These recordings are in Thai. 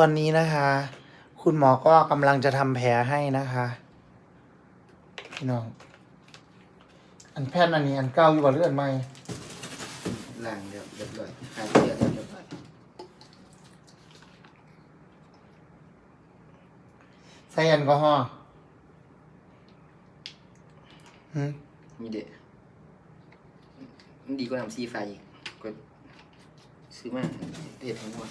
ตอนนี้นะคะ คุณหมอก็กำลังจะทำแผลให้นะคะพี่น้องอันแพทย์อันนี้อันเก้าอยู่บ่เลือดไหมล้างเรียบเรียบร้อยหายเลือดเรียบร้อยใส่แอลกอฮอล์หืมมีเด็มันดีกว่าน้ำซีไฟอีกก็ซื้อมาเด็ดทั้งหมด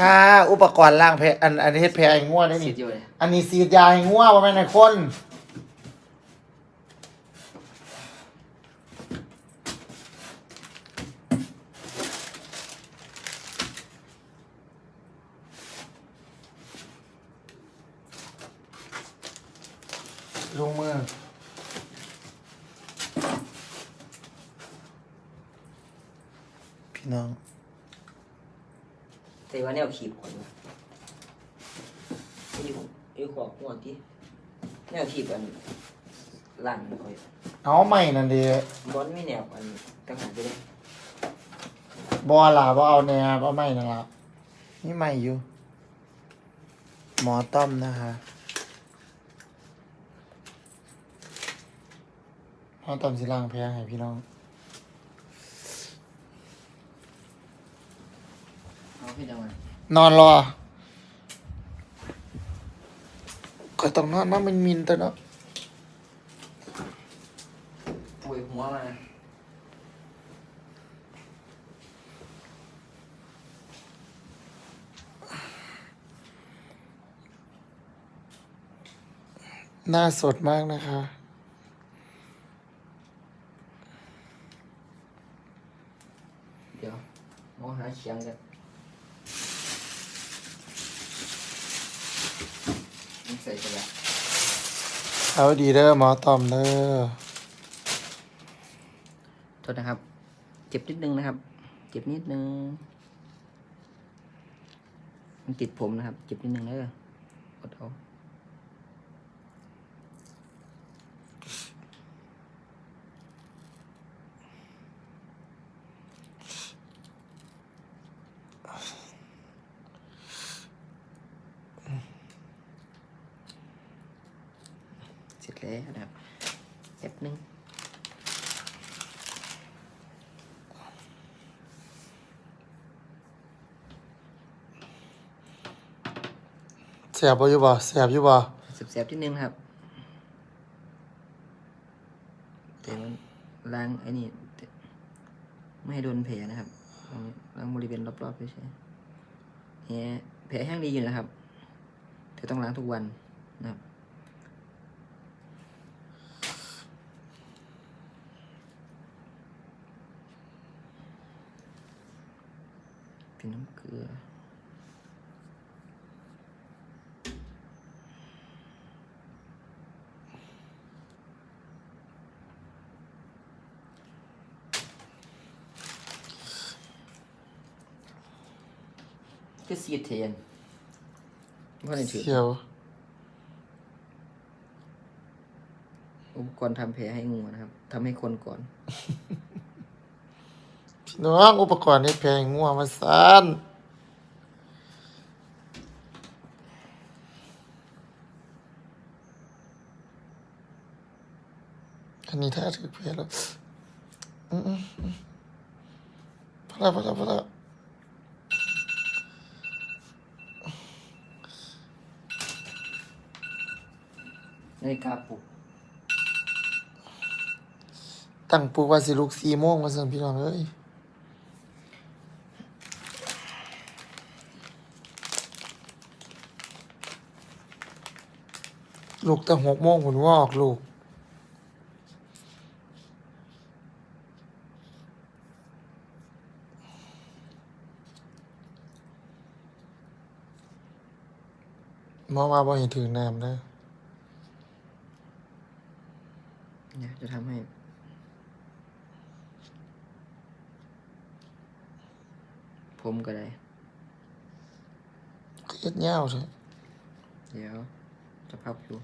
ค่ะ อุปกรณ์ล้างแผลอันอันนี้เฮ็ดแผลให้ง่วได้เสีนี่ยเดียวเลยอันนี้สีดยาให้ง่วว่าแม่นไอ้คนลงมือพี่น้อง แต่ว่าแนวขีบคนวะอยู่อยู่ขอบหัวที่แนวขีบอันล่างคอยเอาใหม่นั่นเดีบอลไม่แนวอันตั้งหากไปเลยบอล่ะบอเอาแนวเอาใหม่นั่นละนี่ใหม่อยู่ หมอต้อมนะคะหมอต้อมสิล่างแพ้ให้พี่น้อง เอาให้ดังมั นนอนรอก็ต้องนอนนะมันมินตัวเนาะป่วยหัวมาหน้าสดมากนะคะ เดี๋ยวมองหาเขียงกันมัน ใส่กันละเอาดีเด้อหมอต้อมเด้อโทษนะครับ เจ็บนิดนึงนะครับ เจ็บนิดนึง มันติดผมนะครับ เจ็บนิดนึงเลยอดเอา เสร็จแล้วนะครับแป๊บนึงแสบบ่อยู่บ่แสบอยู่บ่แสบๆนิดนึงนะครับแต่มันล้างไอ้นี่ไม่ให้โดนแผลนะครับตรงนี้ล้างบริเวณรอบๆเฉยๆแผลแผลแห้งดีอยู่นะครับแต่ต้องล้างทุกวันนะครับ เป็นน้ำเกลือก็เสียเทียนว่าในถือเขียว อุปกรณ์ทำแผลให้งูนะครับทำให้คนก่อนพี่ น้องอุปกรณ์เฮ็ดแผลให้ง่วมาซ่านอันนี้ถ้าถือแผลแล้วอืมอืมอืมพอแล้วพอแล้วพอแล้วนาฬิกาปลุกตั้งปลูกว่าสิลูกสี่โมงมาสั่นพี่น้องเอ้ย ลูกตั้งหกโมงผมว่าออกลูกหมอว่าบ่เห็นถึงน้ำนะเนี่ยจะทำให้ผมก็ได้เฮ็ดยาวเถอะเดี๋ยว จะพับอยู่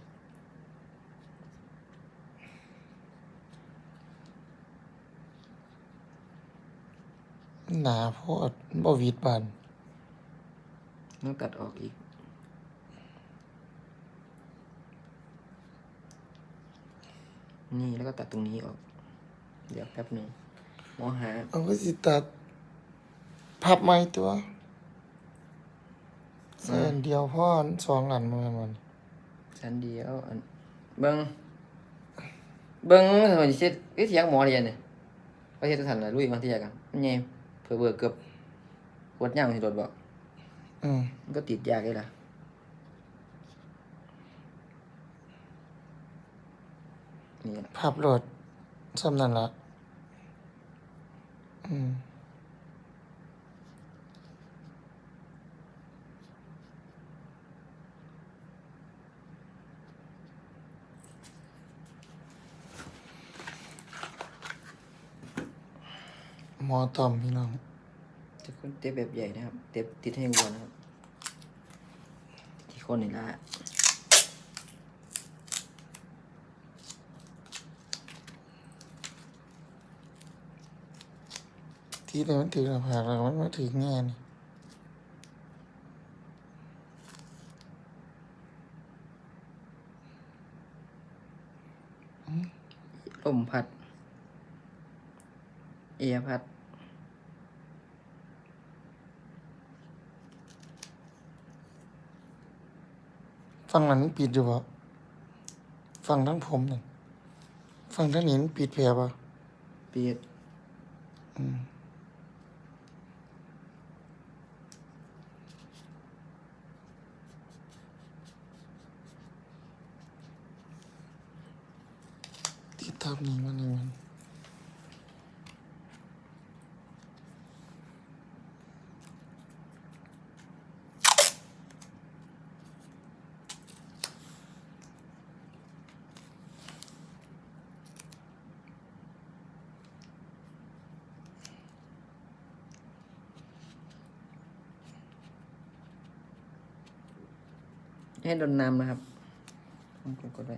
หนาโพดบ่หวีดบานต้องตัดออกอีก นี่แล้วก็ตัดตรงนี้ออก เดี๋ยวแป๊บหนึ่งหมอหาเอาก็สิตัดพับไม้ตัวเส้นเดียวพ่อสองอันมามัน ชั้นเดียวอันเบิ้งเบิ้งสมัยเช็ดเอ๊ะที่ยังหมอเรียนเนี่ยประเทศสันน่ะลุยบางที่อยกันมันไงเผื่อเบื่อเกือบปวดย่างที่โดดบอกอืมมันก็ติดยากเลยล่ะนี่ล่ะพับโหลดซ้ำนั่นละอืม หมอตอมพี่น้องจะคนเต็บแบบใหญ่นะครับ เต็บติดให้วัวนะครับ ที่คนนี่ละที่เดียวมันถือหน้าผากแล้วมันมาถือแง่นี่ลมพัด เอียพัดฟังนั้นมันปิดอยู่ปะฟังทั้งผมนี่ฟังทั้งนี้มันปิดแผลปะเปียดอืมที่ทับนี้มันนี่มัน ให้โดนน้ำนะครับกดกดไว้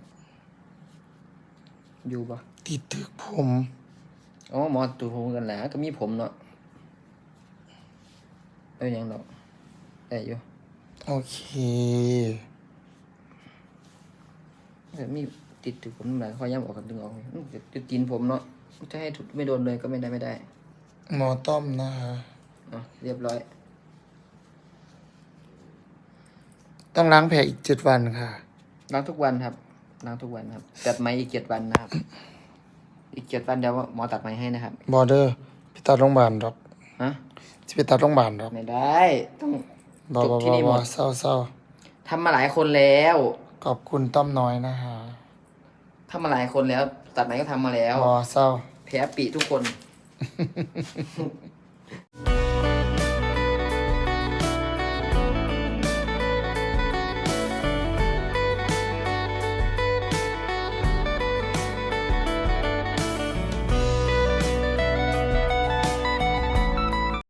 อยู่ปะติดตึกผมอ๋อหมอตูดผมกันแหละก็มีผมเนาะเอาอย่างดอกได้อยู่โอเคแต่มีติดถึงผมหลายข้อย่ำออกกันดึงออกอืมจะจะตีนผมเนาะจะให้ถูกไม่โดนเลยก็ไม่ได้ไม่ได้ หมอต้อมนะคะอะเรียบร้อย ต้องล้างแผลอีกเจ็ดวันค่ะ ล้างทุกวันครับล้างทุกวันครับตัดไหมอีกเจ็ดวันนะครับ อีกเจ็ดวันเดี๋ยวหมอตัดไหมให้นะครับบอเดอร์ไปตัดโรงพยาบาลหรอกฮะจะไปตัดโรงพยาบาลหรอกไม่ได้ ต้อง บอจบอบที่อนี่หบมอด เศร้าเศร้าทำมาหลายคนแล้วขอบคุณต้อมน้อยนะคะทำมาหลายคนแล้ว ตัดไหมก็ทำมาแล้ว บอเศร้า แผลปีทุกคน